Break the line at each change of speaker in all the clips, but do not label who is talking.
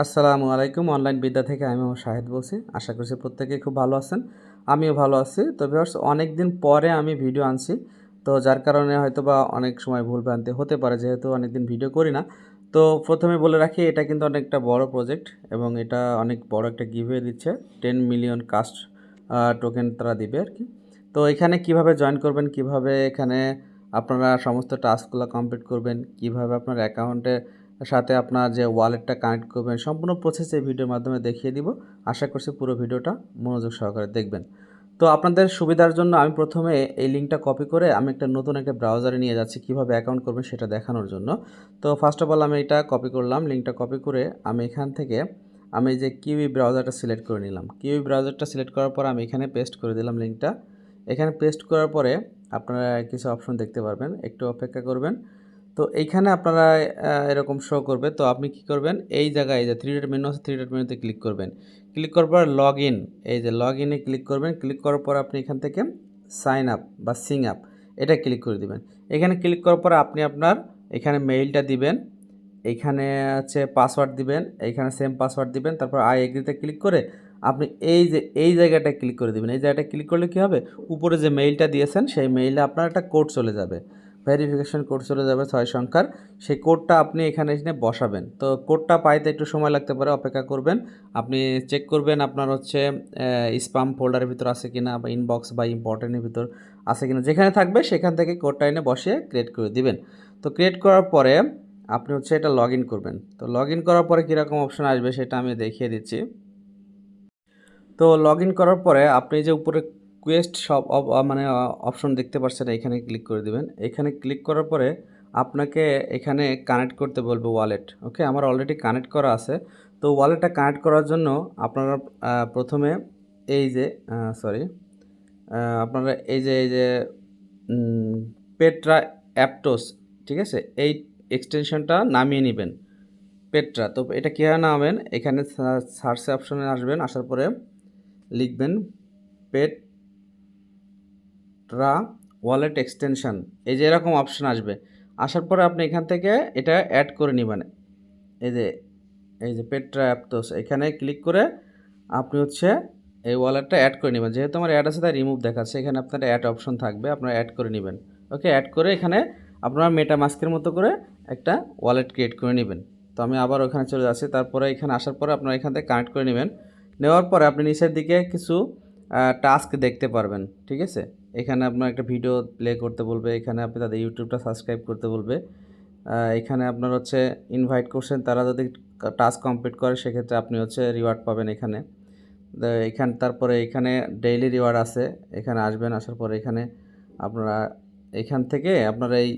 আসসালামু আলাইকুম অনলাইন বিদ্যা থেকে আমি শাহেদ বলছি। আশা করছি প্রত্যেকেই খুব ভালো আছেন, আমিও ভালো আছি। তো ভিউয়ার্স অনেক দিন পরে আমি ভিডিও আনছি। তো যার কারণে হয়তো বা অনেক সময় ভুলভ্রান্তি হতে পারে, যেহেতু অনেক দিন ভিডিও করি না। তো প্রথমে বলে রাখি, এটা কিন্তু অনেকটা বড় প্রজেক্ট এবং এটা অনেক বড় একটা গিভওয়ে দিচ্ছে। টেন মিলিয়ন কাস্ট টোকেন তারা দিবে আর কি। তো এখানে কীভাবে জয়েন করবেন, কীভাবে এখানে আপনারা সমস্ত টাস্কগুলো কমপ্লিট করবেন, কীভাবে আপনার অ্যাকাউন্টে সাথে আপনার যে ওয়ালেটটা কানেক্ট করবেন, সম্পূর্ণ প্রসেস এই ভিডিওর মাধ্যমে দেখিয়ে দিব। আশা করছি পুরো ভিডিওটা মনোযোগ সহকারে দেখবেন। তো আপনাদের সুবিধার জন্য আমি প্রথমে এই লিঙ্কটা কপি করে আমি একটা নতুন একটা ব্রাউজারে নিয়ে যাচ্ছি, কীভাবে অ্যাকাউন্ট করবেন সেটা দেখানোর জন্য। তো ফার্স্ট অফ অল আমি এটা কপি করলাম লিঙ্কটা কপি করে আমি এখান থেকে আমি যে কিউই ব্রাউজারটা সিলেক্ট করে নিলাম। কিউই ব্রাউজারটা সিলেক্ট করার পর আমি এখানে পেস্ট করে দিলাম লিঙ্কটা এখানে পেস্ট করার পরে আপনারা কিছু অপশন দেখতে পারবেন। একটু অপেক্ষা করবেন। তো এইখানে আপনারা এরকম শো করবে। তো আপনি কি করবেন? এই জায়গায় এই যে থ্রি ডট মেনু আছে থ্রি ডট মেনুতে ক্লিক করবেন। ক্লিক করার পর লগ ইন এই যে লগ ইনে ক্লিক করবেন। ক্লিক করার পর আপনি এখান থেকে সাইন আপ বা সিং আপ এটা ক্লিক করে দিবেন। এখানে ক্লিক করার পর আপনি আপনার এখানে মেইলটা দিবেন। এইখানে হচ্ছে পাসওয়ার্ড দিবেন। এইখানে সেম পাসওয়ার্ড দিবেন। তারপর আই এগ্রিতে ক্লিক করে আপনি এই যে, এই জায়গাটা ক্লিক করে দিবেন। এই জায়গাটা ক্লিক করলে কী হবে? উপরে যে মেইলটা দিয়েছেন, সেই মেইলে আপনার একটা কোড চলে যাবে। ভেরিফিকেশন কোড চলে যাবে ছয় সংখ্যার। সেই কোডটা আপনি এখানে এসে বসাবেন। তো কোডটা পাইতে একটু সময় লাগতে পারে, অপেক্ষা করবেন। আপনি চেক করবেন আপনার হচ্ছে স্পাম ফোল্ডারের ভিতর আছে কিনা বা ইনবক্স বা ইম্পর্টেন্টের ভিতর আছে কিনা। যেখানে থাকবে সেখান থেকে কোডটা এনে বসিয়ে ক্রিয়েট করে দিবেন। তো ক্রিয়েট করার পরে আপনি হচ্ছে এটা লগ করবেন। তো লগ করার পরে কীরকম অপশন আসবে সেটা আমি দেখিয়ে দিচ্ছি। তো লগ করার পরে আপনি যে উপরে কুয়েস্ট সব মানে অপশন দেখতে পাচ্ছেন এখানে ক্লিক করে দিবেন। এখানে ক্লিক করার পরে আপনাকে এখানে কানেক্ট করতে বলব ওয়ালেট ওকে আমার অলরেডি কানেক্ট করা আছে। তো ওয়ালেটটা কানেক্ট করার জন্য আপনারা প্রথমে এই যে সরি আপনারা এই যে এই যে পেট্রা অ্যাপটোস ঠিক আছে? এই এক্সটেনশনটা নামিয়ে নেবেন পেট্রা তো এটা কীভাবে নামাবেন? এখানে সার্চ অপশনে আসবেন, আসার পরে লিখবেন পেট রা ওয়ালেট এক্সটেনশন এই যে এরকম অপশান আসবে। আসার পরে আপনি এখান থেকে এটা অ্যাড করে নেবেন। এই যে এই যে পেট্রা অ্যাপটোস এখানে ক্লিক করে আপনি হচ্ছে এই ওয়ালেটটা অ্যাড করে নেবেন। যেহেতু আমার অ্যাড আছে, তাই রিমুভ দেখাচ্ছে। এখানে আপনার অ্যাড অপশন থাকবে, আপনারা অ্যাড করে নেবেন। ওকে অ্যাড করে এখানে আপনারা মেটা মাস্কের মতো করে একটা ওয়ালেট ক্রিয়েট করে নেবেন। তো আমি আবার ওখানে চলে যাচ্ছি। তারপরে এখানে আসার পরে আপনারা এখান থেকে কানেক্ট করে নেবেন। নেওয়ার পরে আপনি নিচের দিকে কিছু টাস্ক দেখতে পারবেন। ঠিক আছে? এখানে আপনার একটা ভিডিও প্লে করতে বলবে, এখানে আপনি তাদের ইউটিউবটা সাবস্ক্রাইব করতে বলবে। এখানে আপনার হচ্ছে ইনভাইট করছেন, তারা যদি টাস্ক কমপ্লিট করে, সেক্ষেত্রে আপনি হচ্ছে রিওয়ার্ড পাবেন এখানে। এখান, তারপরে এখানে ডেইলি রিওয়ার্ড আছে, এখানে আসবেন, আসার পরে এখানে আপনারা, এখান থেকে আপনার এই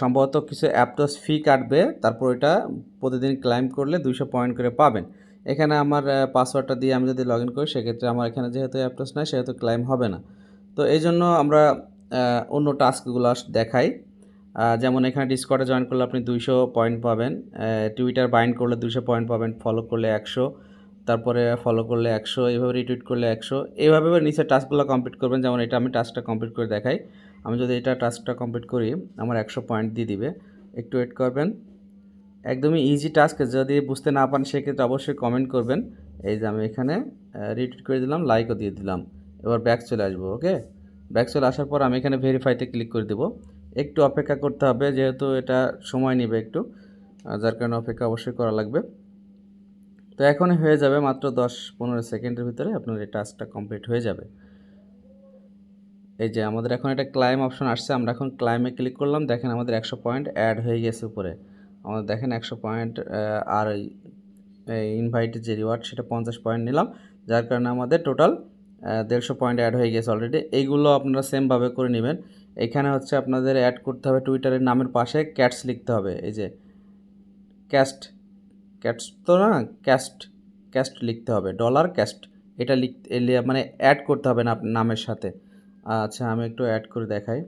সম্ভবত কিছু অ্যাপটস ফি কাটবে, তারপর এটা প্রতিদিন ক্লাইম করলে দুইশো পয়েন্ট করে পাবেন। এখানে আমার পাসওয়ার্ডটা দিয়ে আমি যদি লগ ইন করি, সেক্ষেত্রে আমার এখানে যেহেতু অ্যাপটস নাই, সেহেতু ক্লাইম হবে না। তো এই জন্য আমরা অন্য টাস্কগুলো দেখাই। যেমন এখানে ডিসকর্ডে জয়েন করলে আপনি দুইশো পয়েন্ট পাবেন টুইটার বাইন্ড করলে দুশো পয়েন্ট পাবেন ফলো করলে একশো, তারপরে ফলো করলে একশো এইভাবে রিটুইট করলে একশো। এইভাবে নিচে টাস্কগুলো কমপ্লিট করবেন, যেমন এটা আমি টাস্কটা কমপ্লিট করে দেখাই। আমি যদি এটা টাস্কটা কমপ্লিট করি, আমার একশো পয়েন্ট দিয়ে দিবে। একটু ওয়েট করবেন। একদমই ইজি টাস্ক যদি বুঝতে না পারেন, সেক্ষেত্রে অবশ্যই কমেন্ট করবেন। এই যে আমি এখানে রিটুইট করে দিলাম লাইকও দিয়ে দিলাম। এবার ব্যাক চলে আসব ওকে ব্যাক চলে আসার পর আমি এখানে ভেরিফাইতে ক্লিক করে দেবো। একটু অপেক্ষা করতে হবে, যেহেতু এটা সময় নেবে একটু যার কারণে অপেক্ষা অবশ্যই করা লাগবে। তো এখনই হয়ে যাবে মাত্র দশ পনেরো সেকেন্ডের ভিতরে আপনার এই টাস্কটা কমপ্লিট হয়ে যাবে। এই যে আমাদের এখন একটা ক্লাইম অপশন আসছে, আমরা এখন ক্লাইমে ক্লিক করলাম, দেখেন আমাদের একশো পয়েন্ট অ্যাড হয়ে গেছে উপরে। আমাদের দেখেন একশো পয়েন্ট আর ইনভাইটের যে রিওয়ার্ড সেটা পঞ্চাশ পয়েন্ট নিলাম, যার কারণে আমাদের টোটাল দেড়শো পয়েন্ট অ্যাড হয়ে গেছে অলরেডি এইগুলো আপনারা সেমভাবে করে নেবেন। এখানে হচ্ছে আপনাদের অ্যাড করতে হবে টুইটারের নামের পাশে ক্যাটস লিখতে হবে। এই যে ক্যাস্ট ক্যাটস তো না ক্যাস্ট ক্যাস্ট লিখতে হবে। ডলার ক্যাস্ট এটা লিখতে মানে অ্যাড করতে হবে না নামের সাথে। আচ্ছা আমি একটু অ্যাড করে দেখাই।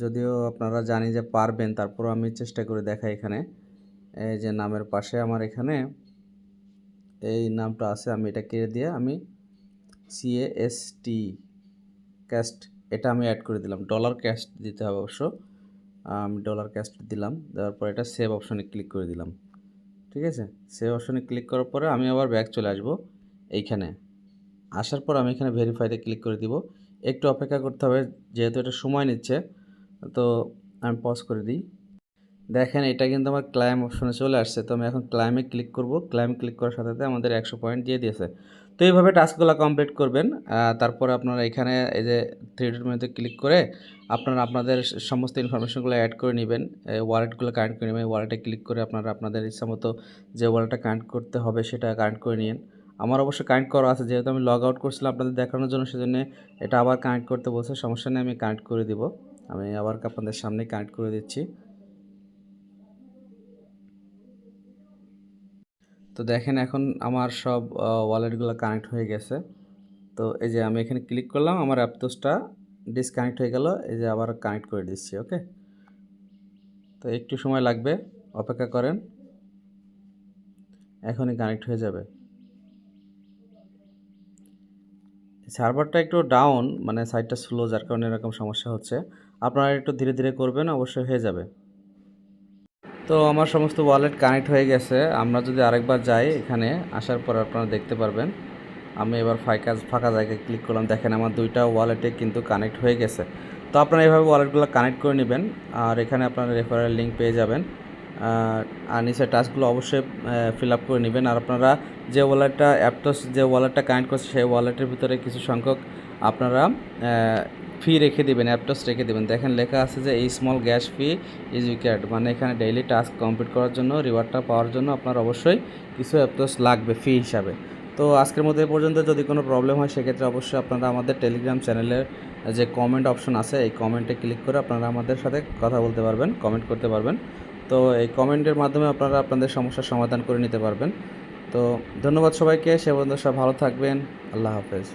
যদিও আপনারা জানি যে পারবেন, তারপরও আমি চেষ্টা করে দেখাই এখানে। এই যে নামের পাশে আমার এখানে এই নামটা আছে, আমি এটা কেড়ে দিয়ে আমি সিএএসটি ক্যাস্ট এটা আমি অ্যাড করে দিলাম। ডলার ক্যাস্ট দিতে হবে অবশ্য। আমি ডলার ক্যাস্ট দিলাম, দেওয়ার পর এটা সেভ অপশনে ক্লিক করে দিলাম। ঠিক আছে? সেই অপশনে ক্লিক করার পরে আমি আবার ব্যাক চলে আসব এইখানে। আসার পর আমি এখানে ভেরিফাইতে ক্লিক করে দিব। একটু অপেক্ষা করতে হবে, যেহেতু এটা সময় নিচ্ছে, তো আমি পজ করে দিই। দেখেন, এটা কিন্তু আমার ক্লাইম অপশনে চলে আসছে। তো আমি এখন ক্লাইমে ক্লিক করব। ক্লাইম ক্লিক করার সাথে সাথে আমাদের একশো পয়েন্ট দিয়ে দিয়েছে। তো এইভাবে টাস্কগুলো কমপ্লিট করবেন। তারপরে আপনারা এখানে এই যে থ্রি ডট মেনুতে ক্লিক করে আপনারা আপনাদের সমস্ত ইনফরমেশনগুলো অ্যাড করে নেবেন। ওয়ালেটগুলো কানেক্ট করে নেবেন। ওয়ালেটে ক্লিক করে আপনারা আপনাদের ইচ্ছা মতো যে ওয়ালেটটা কানেক্ট করতে হবে সেটা কানেক্ট করে নিন আমার অবশ্য কানেক্ট করা আছে। যেহেতু আমি লগ আউট করছিলাম আপনাদের দেখানোর জন্য, সেজন্য এটা আবার কানেক্ট করতে বলছে। সমস্যা নেই, আমি কানেক্ট করে দিব। আমি আবার আপনাদের সামনে কানেক্ট করে দিচ্ছি। তো দেখেন এখন আমার সব ওয়ালেটগুলো কানেক্ট হয়ে গেছে। তো এই যে আমি এখানে ক্লিক করলাম, আমার অ্যাপটোসটা ডিসকানেক্ট হয়ে গেল, এই যে আবার কানেক্ট করে দিচ্ছি ওকে তো একটু সময় লাগবে, অপেক্ষা করেন। এখনই কানেক্ট হয়ে যাবে। সার্ভারটা একটু ডাউন মানে সাইটটা স্লো যার কারণে এরকম সমস্যা হচ্ছে। আপনারা একটু ধীরে ধীরে করবেন, অবশ্যই হয়ে যাবে। তো আমার সমস্ত ওয়ালেট কানেক্ট হয়ে গেছে। আমরা যদি আরেকবার যাই এখানে, আসার পর আপনারা দেখতে পারবেন। আমি এবার ফাঁকা ফাঁকা জায়গায় ক্লিক করলাম। দেখেন আমার দুইটা ওয়ালেটে কিন্তু কানেক্ট হয়ে গেছে। তো আপনারা এভাবে ওয়ালেটগুলো কানেক্ট করে নেবেন। আর এখানে আপনারা রেফারেল লিঙ্ক পেয়ে যাবেন। আর নিচে টাস্কগুলো অবশ্যই ফিল আপ করে নেবেন। আর আপনারা যে ওয়ালেটটা অ্যাপটস যে ওয়ালেটটা কানেক্ট করছে, সেই ওয়ালেটের ভিতরে কিছু সংখ্যক আপনারা ফি রেখে দিবেন অ্যাপটস রেখে দেবেন। দেখেন লেখা আছে যে এই small gas fee is wicked মানে এখানে ডেইলি টাস্ক কমপ্লিট করার জন্য রিওয়ার্ডটা পাওয়ার জন্য আপনার অবশ্যই কিছু অ্যাপটস লাগবে ফি হিসাবে। তো আজকের মধ্যে পর্যন্ত, যদি কোনো প্রবলেম হয়, সেক্ষেত্রে অবশ্যই আপনারা আমাদের টেলিগ্রাম চ্যানেলের যে কমেন্ট অপশন আছে, এই কমেন্টে ক্লিক করে আপনারা আমাদের সাথে কথা বলতে পারবেন কমেন্ট করতে পারবেন। তো এই কমেন্টের মাধ্যমে আপনারা আপনাদের সমস্যার সমাধান করে নিতে পারবেন। তো ধন্যবাদ সবাইকে, সে পর্যন্ত সব ভালো থাকবেন, আল্লাহ হাফেজ।